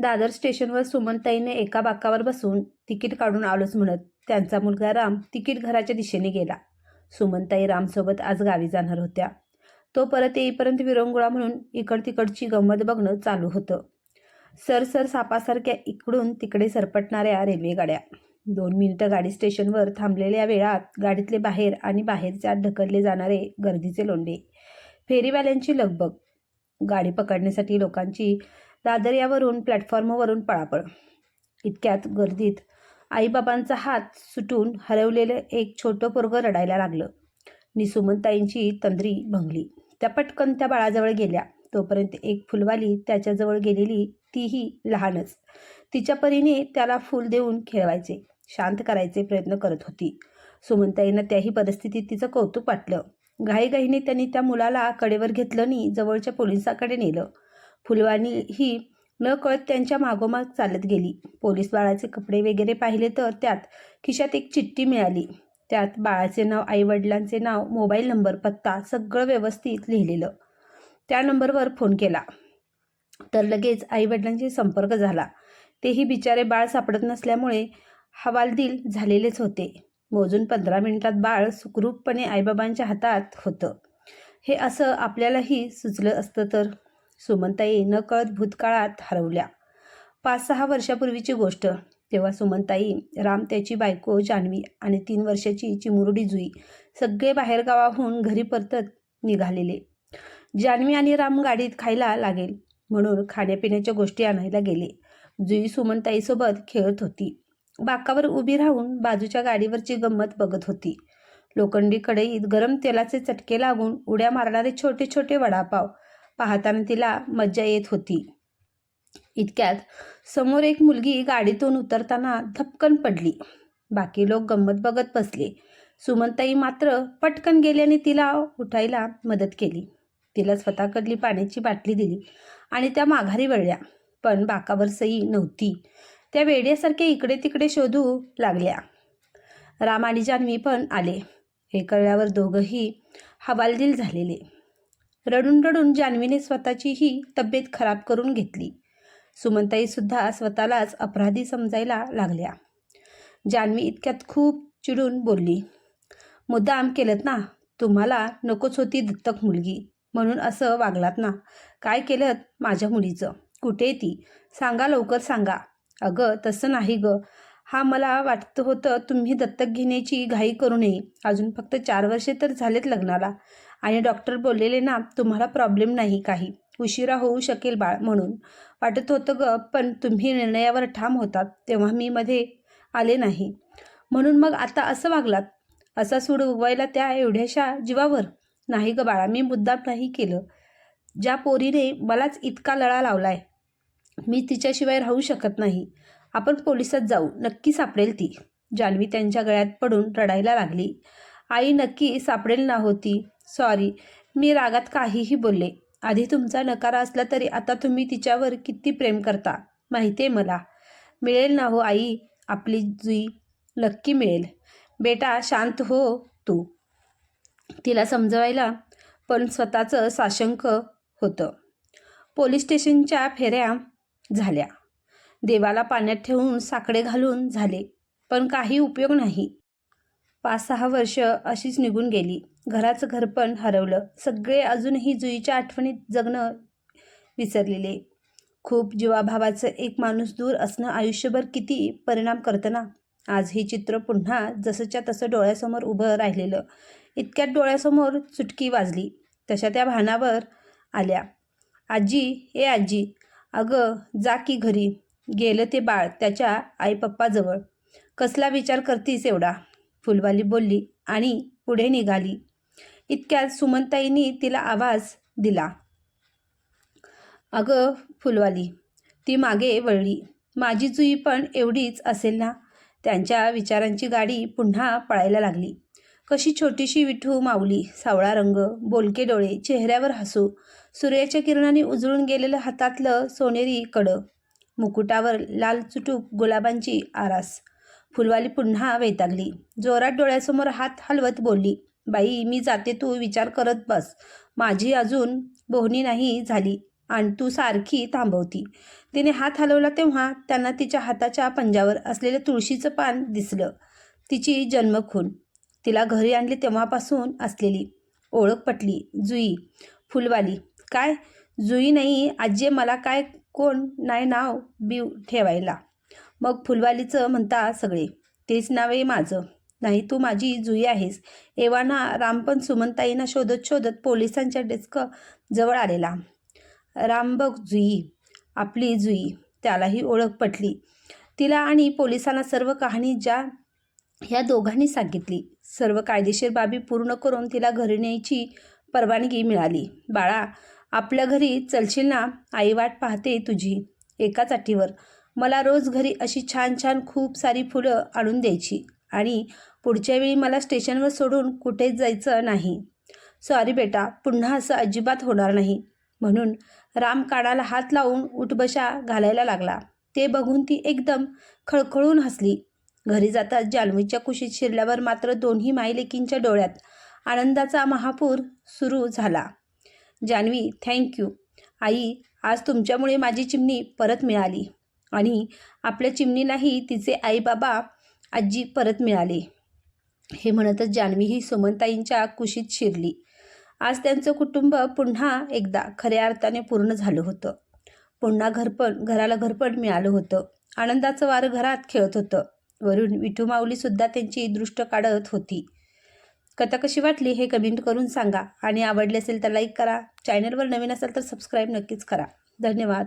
दादर स्टेशनवर सुमनताईने एका बाकावर बसून तिकीट काढून आलोच म्हणत त्यांचा मुलगा राम तिकीट घराच्या दिशेने गेला. सुमनताई रामसोबत आज गावी जाणार होत्या. तो परत येईपर्यंत विरंगुळा म्हणून इकड तिकडची गंमत बघणं चालू होतं. सर सर सापासारख्या इकडून तिकडे सरपटणाऱ्या रेल्वेगाड्या. दोन मिनिटं गाडी स्टेशनवर थांबलेल्या वेळात गाडीतले बाहेर आणि बाहेरच्या ढकलले जाणारे गर्दीचे लोंढे. फेरीवाल्यांची लगबग. गाडी पकडण्यासाठी लोकांची दादर यावरून प्लॅटफॉर्मवरून पळापळ. इतक्यात गर्दीत आईबाबांचा हात सुटून हरवलेलं एक छोटं पोरगं रडायला लागलं. निसुमनताईंची तंद्री भंगली. त्या पटकन त्या बाळाजवळ गेल्या. तोपर्यंत एक फुलवाली त्याच्याजवळ गेलेली तीही लहानच. तिच्या परीने त्याला फूल देऊन खेळवायचे शांत करायचे प्रयत्न करत होती. सुमनताईंना त्याही परिस्थितीत तिचं कौतुक वाटलं. घाईघाईने त्यांनी त्या मुलाला कडेवर घेतलं आणि जवळच्या पोलिसाकडे नेलं. फुलवाणी ही न कळत त्यांच्या मागोमाग चालत गेली. पोलीस बाळाचे कपडे वगैरे पाहिले तर त्यात खिशात एक चिठ्ठी मिळाली. त्यात बाळाचे नाव आईवडिलांचे नाव मोबाईल नंबर पत्ता सगळं व्यवस्थित लिहिलेलं. त्या नंबरवर फोन केला. तर लगेच आईवडिलांशी संपर्क झाला. तेही बिचारे बाळ सापडत नसल्यामुळे हवालदिल झालेलेच होते. मोजून पंधरा मिनिटात बाळ सुखरूपपणे आईबाबांच्या हातात होतं. हे असं आपल्यालाही सुचलं असतं तर? सुमनताई न कळत भूतकाळात हरवल्या. पाच सहा वर्षापूर्वीची गोष्ट. तेव्हा सुमनताई राम त्याची बायको जान्हवी आणि तीन वर्षाची चिमुरडी जुई सगळे बाहेरगावाहून घरी परतत निघालेले. जान्हवी आणि राम गाडीत खायला लागेल म्हणून खाण्यापिण्याच्या गोष्टी आणायला गेले. जुई सुमनताईसोबत खेळत होती. बाकावर उभी राहून बाजूच्या गाडीवरची गंमत बघत होती. लोखंडी कढईत गरम तेलाचे चटके लागून उड्या मारणारे छोटे छोटे वडापाव पाहताना तिला मज्जा येत होती. इतक्यात समोर एक मुलगी गाडीतून उतरताना धपकन पडली. बाकी लोक गंमत बघत बसले. सुमनताई मात्र पटकन गेल्याने तिला उठायला मदत केली. तिला स्वतःकडली पाण्याची बाटली दिली आणि त्या माघारी वळल्या. पण बाकावर सई नव्हती. त्या वेड्यासारखे इकडे तिकडे शोधू लागल्या. राम आणि जान्हवी पण आले. हे कळल्यावर दोघंही हवालदिल झालेले. रडून रडून जान्हवीने स्वतःची ही तब्येत खराब करून घेतली. सुमंताईसुद्धा स्वतःलाच अपराधी समजायला लागल्या. जान्हवी इतक्यात खूप चिडून बोलली मुद्दाम केलं ना तुम्हाला नकोच होती दत्तक मुलगी म्हणून असं वागलात ना. काय केलं माझ्या मुलीचं? कुठे ती? सांगा लवकर सांगा. अगं तसं नाही गं. हा मला वाटतं होतं तुम्ही दत्तक घेण्याची घाई करू नये. अजून फक्त चार वर्षे तर झालेत लग्नाला. आणि डॉक्टर बोललेले ना तुम्हाला प्रॉब्लेम नाही काही. उशिरा होऊ शकेल बाळ म्हणून. वाटत होतं ग पण तुम्ही निर्णयावर ठाम होतात तेव्हा मी मध्ये आले नाही. म्हणून मग आता असं वागलात? असा सूड उगवायला त्या एवढ्याशा जीवावर? नाही ग बाळा मी मुद्दाम नाही केलं. ज्या पोरीने मलाच इतका लळा लावलाय मी तिच्याशिवाय राहू शकत नाही. आपण पोलिसात जाऊ. नक्की सापडेल ती. जान्हवी त्यांच्या गळ्यात पडून रडायला लागली. आई नक्की सापडेल ना होती सॉरी मी रागात काहीही बोलले. आधी तुमचा नकार असला तरी आता तुम्ही तिच्यावर किती प्रेम करता माहिती आहे मला? मिळेल ना हो आई? आपली जुई नक्की मिळेल. बेटा शांत हो तू. तिला समजवायला पण स्वतःचं साशंक होतं. पोलीस स्टेशनच्या फेऱ्या झाल्या. देवाला पाण्यात ठेवून साकडे घालून झाले. पण काही उपयोग नाही. पाच सहा वर्ष अशीच निघून गेली. घराचं घरपण हरवलं. सगळे अजूनही जुईच्या आठवणीत जगणं विसरलेले. खूप जीवाभावाचं एक माणूस दूर असणं आयुष्यभर किती परिणाम करतं ना? आज हे चित्र पुन्हा जसंच्या तसं डोळ्यासमोर उभं राहिलेलं. इतक्यात डोळ्यासमोर चुटकी वाजली. तशा त्या भानावर आल्या. आजी ए आजी अगं जा की घरी. गेलं ते बाळ त्याच्या आई पप्पाजवळ कसला विचार करतीस एवढा? फुलवाली बोलली आणि पुढे निघाली. इतक्यात सुमनताईंनी तिला आवाज दिला. अगं फुलवाली ती मागे वळली. माझी जुई पण एवढीच असेल ना? त्यांच्या विचारांची गाडी पुन्हा पळायला लागली. कशी छोटीशी विठू माऊली सावळा रंग बोलके डोळे चेहऱ्यावर हसू सूर्याच्या किरणाने उजळून गेलेलं हातातलं सोनेरी कडं मुकुटावर लाल चुटूक गुलाबांची आरास फुलवाली पुन्हा वैतागली जोरात डोळ्यासमोर हात हलवत बोलली बाई मी जाते तू विचार करत बस. माझी अजून बोहणी नाही झाली आणि तू सारखी थांबवती. तिने हात हलवला तेव्हा त्यांना तिच्या हाताच्या पंजावर असलेलं तुळशीचं पान दिसलं. तिची जन्मखून. तिला घरी आणली तेव्हापासून असलेली. ओळख पटली. जुई. फुलवाली. काय? जुई नाही. आजी मला काय कोण नाही नाव बिव ठेवायला. मग फुलवालीचं म्हणता सगळे तेच नाव आहे माझं. नाही तू माझी जुई आहेस. एव्हाना राम पण सुमनताईंना शोधत शोधत पोलिसांच्या डेस्क जवळ आलेला. राम बघ जुई आपली जुई त्यालाही ओळख पटली. तिला आणि पोलिसांना सर्व कहाणी ज्या ह्या दोघांनी सांगितली. सर्व कायदेशीर बाबी पूर्ण करून तिला घरी न्यायची परवानगी मिळाली. बाळा आपल्या घरी चलशील ना? आई वाट पाहते तुझी एकाच अटीवर. मला रोज घरी अशी छान छान खूप सारी फुलं आणून द्यायची. आणि पुढच्या वेळी मला स्टेशनवर सोडून कुठेच जायचं नाही. सॉरी बेटा पुन्हा असं अजिबात होणार नाही. म्हणून राम कानाला हात लावून उठबशा घालायला लागला. ते बघून ती एकदम खळखळून हसली. घरी जाताच जान्हवीच्या कुशीत शिरल्यावर मात्र दोन्ही माईलेकींच्या डोळ्यात आनंदाचा महापूर सुरू झाला. जान्हवी थँक्यू आई आज तुमच्यामुळे माझी चिमणी परत मिळाली. आणि आपल्या चिमणीलाही तिचे आईबाबा आजी परत मिळाले. हे म्हणतच जान्हवी ही सुमनताईंच्या कुशीत शिरली. आज त्यांचं कुटुंब पुन्हा एकदा खऱ्या अर्थाने पूर्ण झालं होतं. पुन्हा घरपण घराला घरपण मिळालं होतं. आनंदाचं वारं घरात खेळत होतं. वरून विठू माऊलीसुद्धा त्यांची दृष्ट काढत होती. कथा कशी वाटली हे कमेंट करून सांगा आणि आवडली असेल तर लाईक करा. चॅनलवर नवीन असेल तर सबस्क्राईब नक्कीच करा. धन्यवाद.